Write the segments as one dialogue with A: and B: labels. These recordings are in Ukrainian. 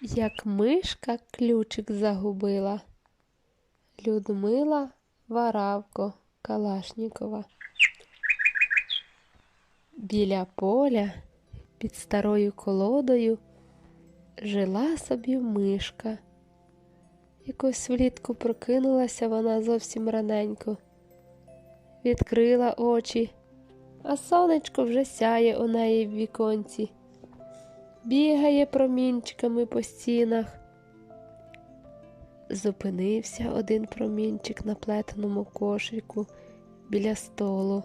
A: як мишка ключик загубила. Людмила Варавко Калашнікова. Біля поля під старою колодою жила собі мишка. Якось влітку прокинулася вона зовсім раненько, відкрила очі, а сонечко вже сяє у неї в віконці, бігає промінчиками по стінах. Зупинився один промінчик на плетеному кошику біля столу.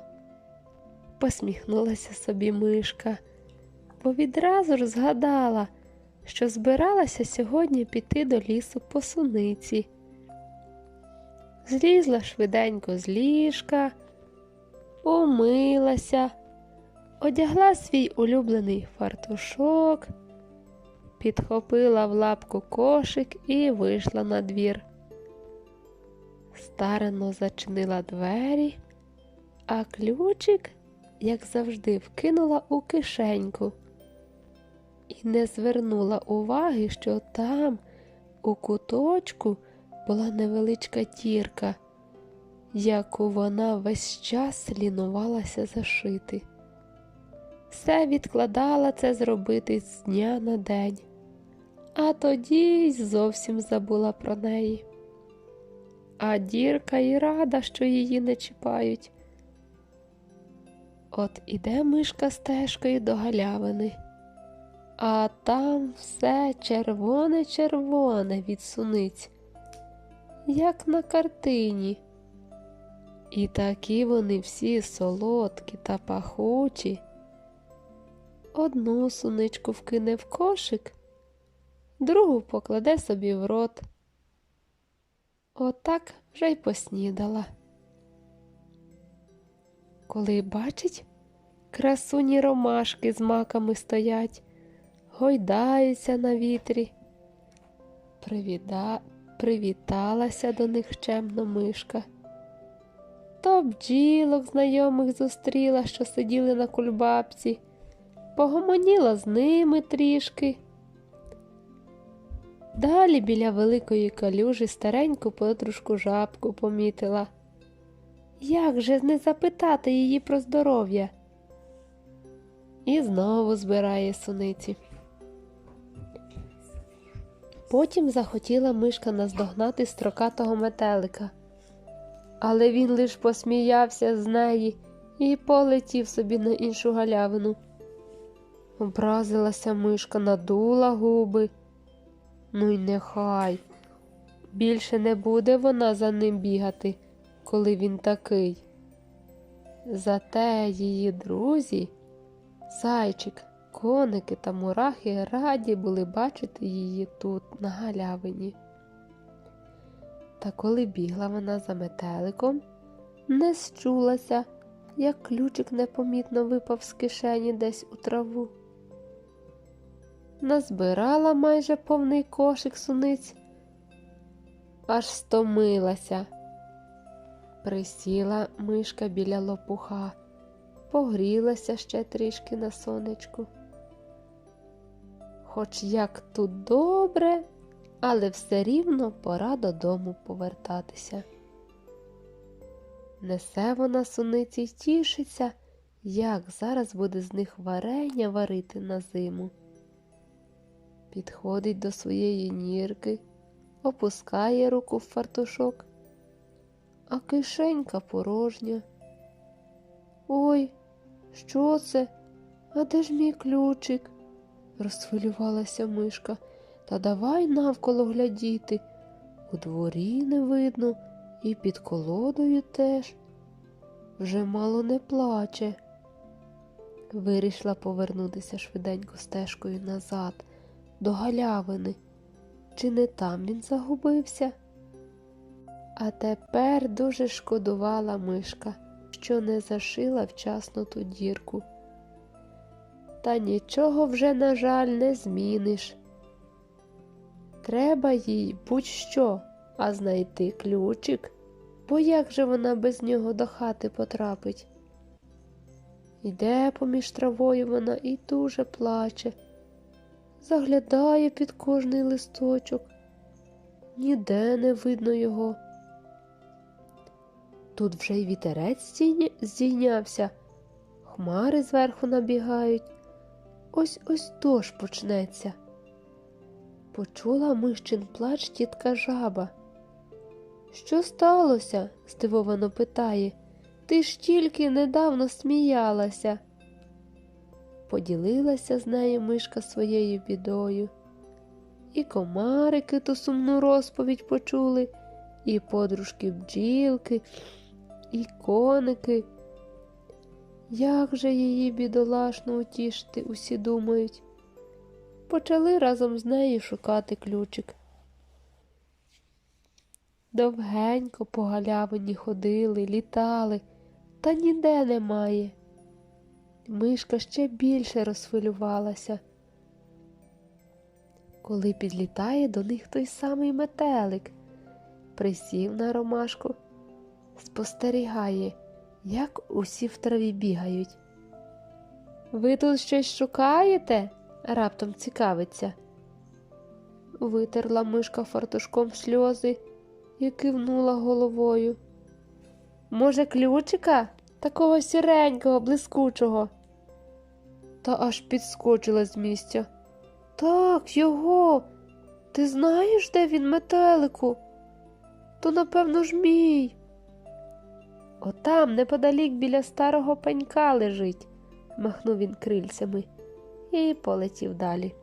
A: Посміхнулася собі мишка, бо відразу ж згадала, що збиралася сьогодні піти до лісу по суниці. Злізла швиденько з ліжка, умилася, одягла свій улюблений фартушок, підхопила в лапку кошик і вийшла на двір. Старано зачинила двері, а ключик, як завжди, вкинула у кишеньку і не звернула уваги, що там, у куточку, була невеличка дірка, яку вона весь час лінувалася зашити. Все відкладала це зробити з дня на день, а тоді й зовсім забула про неї. А дірка й рада, що її не чіпають. От іде мишка стежкою до галявини, а там все червоне-червоне від суниць, як на картині. І такі вони всі солодкі та пахучі. Одну суничку вкине в кошик, другу покладе собі в рот. Отак вже й поснідала. Коли бачить, красуні ромашки з маками стоять, гойдаються на вітрі. Привіда... Привіталася до них чемно мишка. То бджілок знайомих зустріла, що сиділи на кульбабці, погомоніла з ними трішки. Далі біля великої калюжі стареньку подружку жабку помітила. Як же не запитати її про здоров'я? І знову збирає суниці. Потім захотіла мишка наздогнати строкатого метелика, але він лиш посміявся з неї і полетів собі на іншу галявину. Образилася мишка, надула губи. Ну й нехай. Більше не буде вона за ним бігати, коли він такий. Зате її друзі, зайчик, коники та мурахи раді були бачити її тут, на галявині. Та коли бігла вона за метеликом, не счулася, як ключик непомітно випав з кишені десь у траву. Назбирала майже повний кошик суниць, аж стомилася. Присіла мишка біля лопуха, погрілася ще трішки на сонечку. Хоч як тут добре, але все рівно пора додому повертатися. Несе вона суниці й тішиться, як зараз буде з них варення варити на зиму. Підходить до своєї нірки, опускає руку в фартушок, а кишенька порожня. Ой, що це? А де ж мій ключик? розхвилювалася мишка. Та давай навколо глядіти. У дворі не видно, і під колодою теж. Вже мало не плаче. Вирішила повернутися швиденько стежкою назад, до галявини. Чи не там він загубився? А тепер дуже шкодувала мишка, що не зашила вчасно ту дірку. Та нічого вже, на жаль, не зміниш. Треба їй будь-що, а знайти ключик, бо як же вона без нього до хати потрапить? Іде поміж травою вона і дуже плаче. Заглядає під кожний листочок. Ніде не видно його. Тут вже й вітерець здійня- здійнявся, хмари зверху набігають. Ось ось дощ почнеться. Почула мищин плач тітка жаба. Що сталося? здивовано питає. Ти ж тільки недавно сміялася. Поділилася з нею мишка своєю бідою. І комарики ту сумну розповідь почули, і подружки бджілки, і коники. Як же її бідолашно утішити, усі думають. Почали разом з нею шукати ключик. Довгенько по галявині ходили, літали, та ніде немає. Мишка ще більше розхвилювалася. Коли підлітає до них той самий метелик, присів на ромашку, спостерігає, як усі в траві бігають. Ви тут щось шукаєте? раптом цікавиться. Витерла мишка фартушком сльози і кивнула головою. Може, ключика такого сіренького, блискучого? Та аж підскочила з місця. Так, його. Ти знаєш, де він метелику? То, напевно, ж мій. Отам, неподалік біля старого пенька лежить, махнув він крильцями і полетів далі.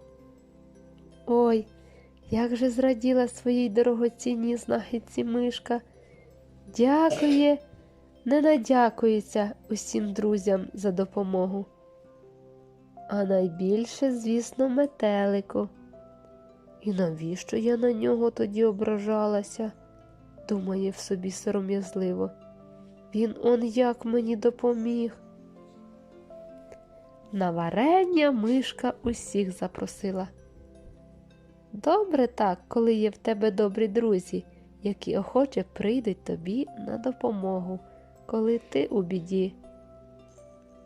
A: Ой, як же зраділа своїй дорогоцінній знахідці мишка. Дякує, не надякується усім друзям за допомогу. А найбільше, звісно, метелику. І навіщо я на нього тоді ображалася? думає в собі сором'язливо. Він он як мені допоміг. На варення мишка усіх запросила. Добре так, коли є в тебе добрі друзі, які охоче прийдуть тобі на допомогу, коли ти у біді.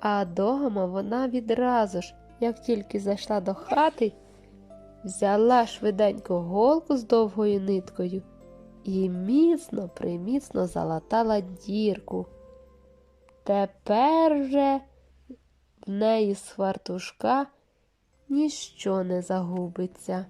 A: А дома вона відразу ж, як тільки зайшла до хати, взяла швиденько голку з довгою ниткою і міцно приміцно залатала дірку. Тепер же в неї з фартушка ніщо не загубиться.